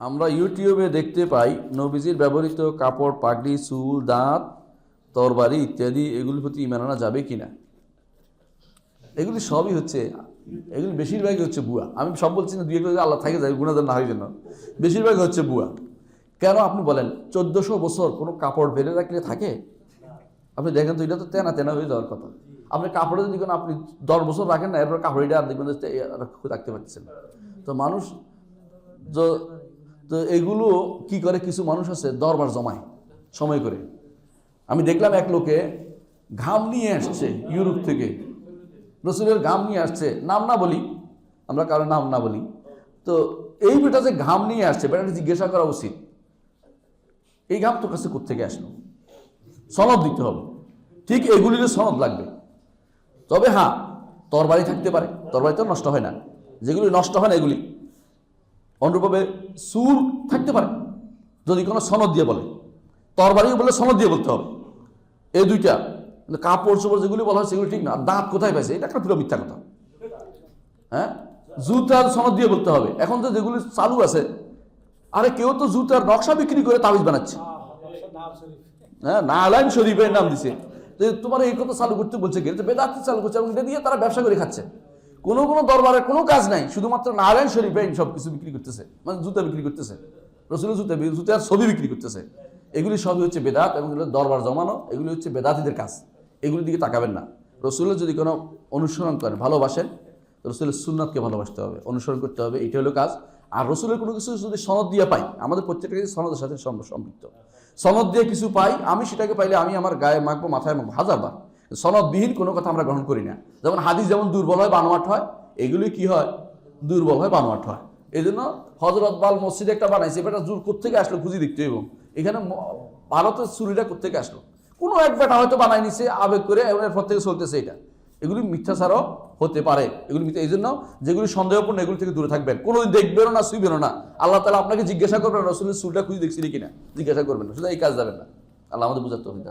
আমরা ইউটিউবে দেখতে পাই নবীজির ব্যবহৃত কাপড়, পাগড়ি, চুল, দাঁত, তরবারি ইত্যাদি এগুলির প্রতি ইমান যাবে কিনা? এগুলি সবই হচ্ছে, এগুলি বেশিরভাগই হচ্ছে বুয়া। আমি সব বলছি না দুই একটা আল্লাহ থাকে যায় গুণাদার না হয় জন্য। বেশিরভাগ হচ্ছে বুয়া। কেন আপনি বলেন, চোদ্দশো বছর কোনো কাপড় বেড়ে রাখলে থাকে? আপনি দেখেন তো, এটা তো তেনা তেনা হয়ে যাওয়ার কথা। আপনি কাপড়ে যদি কোনো, আপনি দশ বছর রাখেন না, এরপর কাপড় এটা আর দেখবেন রাখতে পারছেন তো মানুষ তো এগুলো কি করে? কিছু মানুষ আছে, দরবার জমায়, সময় করে। আমি দেখলাম এক লোকে ঘাম নিয়ে আসছে ইউরোপ থেকে। রসুলের ঘাম নিয়ে আসছে, নাম না বলি, আমরা কারও নাম না বলি। তো এই বেটা যে ঘাম নিয়ে আসছে বেটাটা জিজ্ঞাসা করা উচিত, এই ঘাম তোর কাছে কোথেকে আসলো? সনদ দিতে হবে। ঠিক এগুলির সনদ লাগবে। তবে হ্যাঁ তরবারি থাকতে পারে, তরবারি তো নষ্ট হয় না। যেগুলি নষ্ট হয় না এগুলি। অনুরূপভাবে সুর থাকতে পারে। যদি কোনো সনদ দিয়ে বলে তরবারিও বলে সনদ দিয়ে বলতে হবে। এই দুইটা কাপড় চোপড় যেগুলি বলা হয় সেগুলি ঠিক না। দাঁত কোথায় পাইছে? এটা একটা পুরো মিথ্যা কথা। হ্যাঁ? জুতার সনদ দিয়ে বলতে হবে। এখন তো যেগুলি চালু আছে, আরে কেউ তো জুতার নকশা বিক্রি করে তাবিজ বানাচ্ছে। হ্যাঁ নারায়ণ শরীফের নাম দিছে। যে তোমার এই কথা চালু করতে বলছে কে? বেদাতি চালু করছে এবং এটা দিয়ে তারা ব্যবসা করে খাচ্ছে। কোনো কোনো দরবারের কোনো কাজ নাই, শুধুমাত্র নারায়ণ শরীফে সব কিছু বিক্রি করতেছে মানে জুতা বিক্রি করতেছে, রসুলের জুতা জুতার ছবি বিক্রি করতেছে। এগুলি সবই হচ্ছে বেদাত এবং দরবার জমানো, এগুলি হচ্ছে বেদাতিদের কাজ। এগুলির দিকে তাকাবেন না। রসুলের যদি কোনো অনুসরণ করেন, ভালোবাসেন, রসুলের সুন্নাতকে ভালোবাসতে হবে, অনুসরণ করতে হবে এটা হলো কাজ। আর রসুলের কোনো কিছু যদি সনদ দিয়ে পাই, আমাদের প্রত্যেকটা কিছু সনদের সাথে সম্পৃক্ত। সনদ দিয়ে কিছু পাই, আমি সেটাকে পাইলে আমি আমার গায়ে মাখবো, মাথায় মাখবো হাজারবার সনদবিহীন কোনো কথা আমরা গ্রহণ করি না। যেমন হাদিস যেমন দুর্বল হয়, বানোয়াট হয়, এগুলি কি হয়? দুর্বল হয়, বানোয়াট হয়। এই জন্য হজরত বাল মসজিদ একটা বানাইছে এটা জোর কোথেকে আসলো খুঁজি দেখতে এবং এখানে ভারতের চুরিটা কোথেকে আসলো? কোনো এক বেটা হয়তো বানাই নিছে, আবেগ করে, এবং এরপর থেকে চলতেছে এটা। এগুলি মিথ্যাচারও হতে পারে। এগুলি মিথ্যা এই জন্য যেগুলি সন্দেহপূর্ণ, এগুলি থেকে দূরে থাকবেন। কোনো দেখবেনও না, শুইবেনও না। আল্লাহ তালা আপনাকে জিজ্ঞাসা করবেন, রসুলের চুলটা খুঁজে দেখছি কিনা? জিজ্ঞাসা করবেন শুধু এই কাজ যাবেন না। আল্লাহ আমাদের বুঝাতে হবে